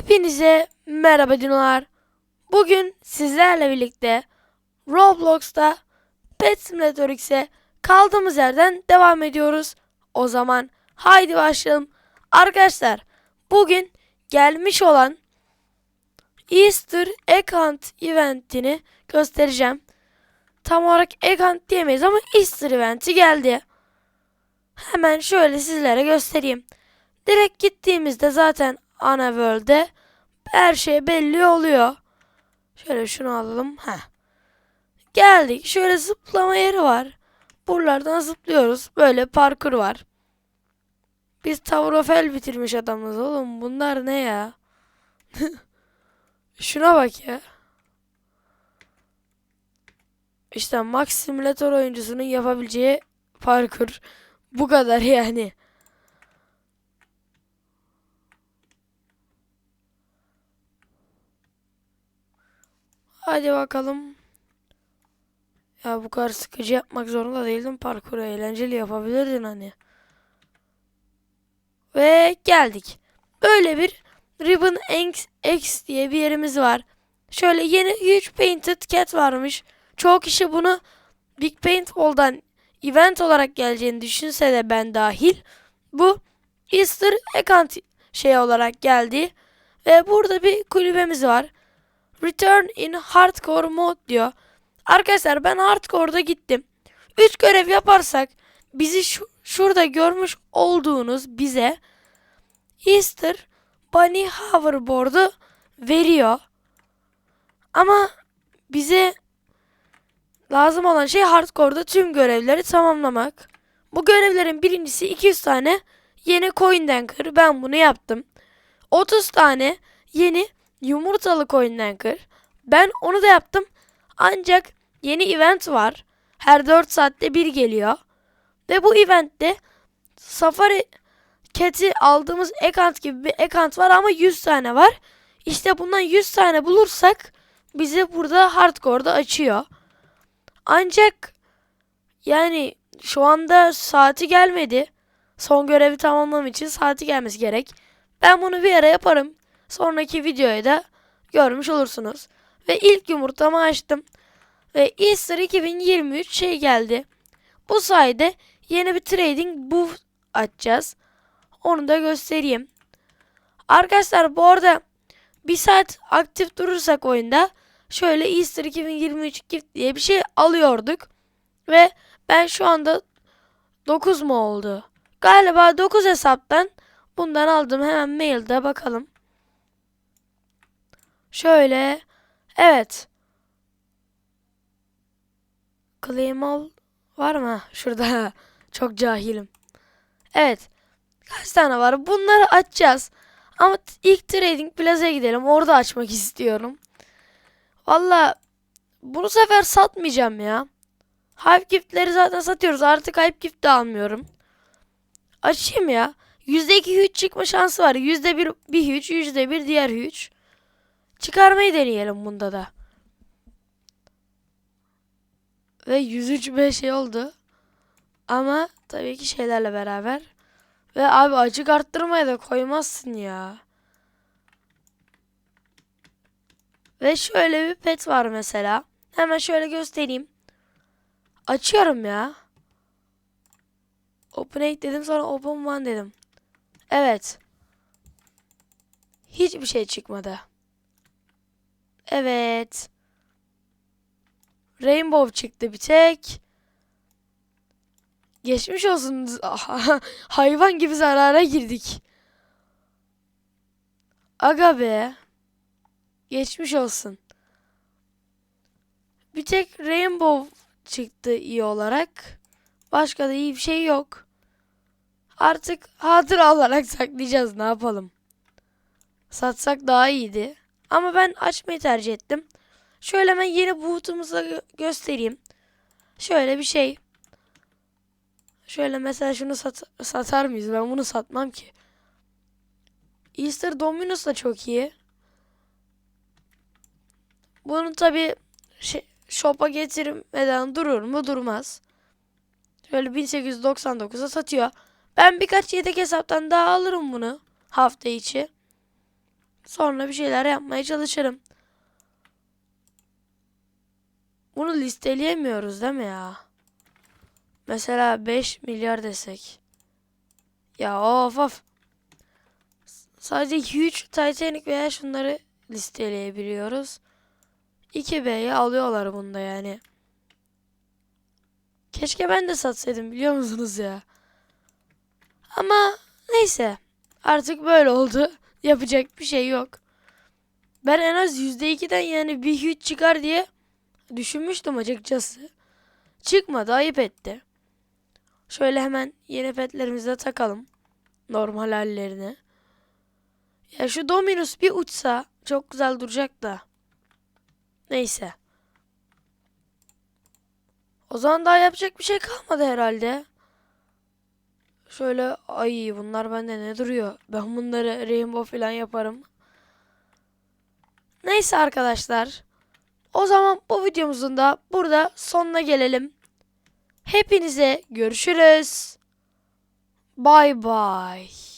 Hepinize merhaba dinolar. Bugün sizlerle birlikte Roblox'ta Pet Simulator X'e kaldığımız yerden devam ediyoruz. O zaman haydi başlayalım. Arkadaşlar bugün gelmiş olan Easter Egg Hunt eventini göstereceğim. Tam olarak Egg Hunt diyemeyiz ama Easter eventi geldi. Hemen şöyle sizlere göstereyim. Direkt gittiğimizde zaten ana world'e her şey belli oluyor. Şöyle şunu alalım. Heh. Geldik. Şöyle zıplama yeri var. Buralardan zıplıyoruz. Böyle parkur var. Biz Tower of Hell bitirmiş adamız oğlum. Bunlar ne ya? Şuna bak ya. İşte Max Simulator oyuncusunun yapabileceği parkur. Bu kadar yani. Hadi bakalım. Ya bu kadar sıkıcı yapmak zorunda değildim. Parkuru eğlenceli yapabilirdin hani. Ve geldik. Böyle bir Ribbon X, X diye bir yerimiz var. Şöyle yeni Huge Painted Cat varmış. Çoğu kişi bunu Big Paintball'dan event olarak geleceğini düşünse de ben dahil. Bu Easter Egg şey olarak geldi. Ve burada bir kulübemiz var. Return in Hardcore Mode diyor. Arkadaşlar ben Hardcore'da gittim. 3 görev yaparsak bizi şu, şurada görmüş olduğunuz bize Easter Bunny Hoverboard'u veriyor. Ama bize lazım olan şey Hardcore'da tüm görevleri tamamlamak. Bu görevlerin birincisi 200 tane yeni coin'den kır. Ben bunu yaptım. 30 tane yeni yumurtalı coin'den kır. Ben onu da yaptım. Ancak yeni event var. Her 4 saatte bir geliyor. Ve bu eventte Safari Cat'i aldığımız ekant gibi bir ekant var ama 100 tane var. İşte bundan 100 tane bulursak bize burada hardcore'da açıyor. Ancak yani şu anda saati gelmedi. Son görevi tamamlam için saati gelmesi gerek. Ben bunu bir ara yaparım. Sonraki videoyu da görmüş olursunuz. Ve ilk yumurtamı açtım. Ve Easter 2023 şey geldi. Bu sayede yeni bir trading booth açacağız. Onu da göstereyim. Arkadaşlar bu arada bir saat aktif durursak oyunda şöyle Easter 2023 gift diye bir şey alıyorduk. Ve ben şu anda 9 mu oldu? Galiba 9 hesaptan bundan aldım. Hemen mailde bakalım. Şöyle. Evet. Claim var mı? Şurada. Çok cahilim. Evet. Kaç tane var? Bunları açacağız. Ama ilk Trading Plaza'ya gidelim. Orada açmak istiyorum. Valla bunu sefer satmayacağım ya. Hype giftleri zaten satıyoruz. Artık hype gift de almıyorum. Açayım ya. %2 huge çıkma şansı var. %1 bir huge, %1 diğer huge. Çıkarmayı deneyelim bunda da. Ve 103 B şey oldu. Ama tabii ki şeylerle beraber. Ve abi açık arttırmaya da koymazsın ya. Ve şöyle bir pet var mesela. Hemen şöyle göstereyim. Açıyorum ya. Open 8 dedim sonra open 1 dedim. Evet. Hiçbir şey çıkmadı. Evet. Rainbow çıktı bir tek. Geçmiş olsun. Hayvan gibi zarara girdik. Aga be. Geçmiş olsun. Bir tek Rainbow çıktı iyi olarak. Başka da iyi bir şey yok. Artık hatıra olarak saklayacağız ne yapalım. Satsak daha iyiydi. Ama ben açmayı tercih ettim. Şöyle hemen yeni boot'umuzu gö göstereyim. Şöyle bir şey. Şöyle mesela şunu sat satar mıyız? Ben bunu satmam ki. Easter Dominus da çok iyi. Bunu tabi shop'a getirmeden durur mu? Durmaz. Şöyle 1899'a satıyor. Ben birkaç yedek hesaptan daha alırım bunu hafta içi. Sonra bir şeyler yapmaya çalışırım. Bunu listeleyemiyoruz değil mi ya? Mesela 5 milyar desek. Ya of of. Sadece huge Titanic veya şunları listeleyebiliyoruz. 2B'yi alıyorlar bunda yani. Keşke ben de satsaydım biliyor musunuz ya? Ama neyse. Artık böyle oldu. Yapacak bir şey yok. Ben en az %2'den yani bir huge çıkar diye düşünmüştüm açıkçası. Çıkmadı ayıp etti. Şöyle hemen yeni petlerimizi de takalım. Normal hallerine. Ya şu Dominus bir uçsa çok güzel duracak da. Neyse. O zaman daha yapacak bir şey kalmadı herhalde. Şöyle ay bunlar bende ne duruyor? Ben bunları rainbow falan yaparım. Neyse arkadaşlar. O zaman bu videomuzun da burada sonuna gelelim. Hepinize görüşürüz. Bye bye.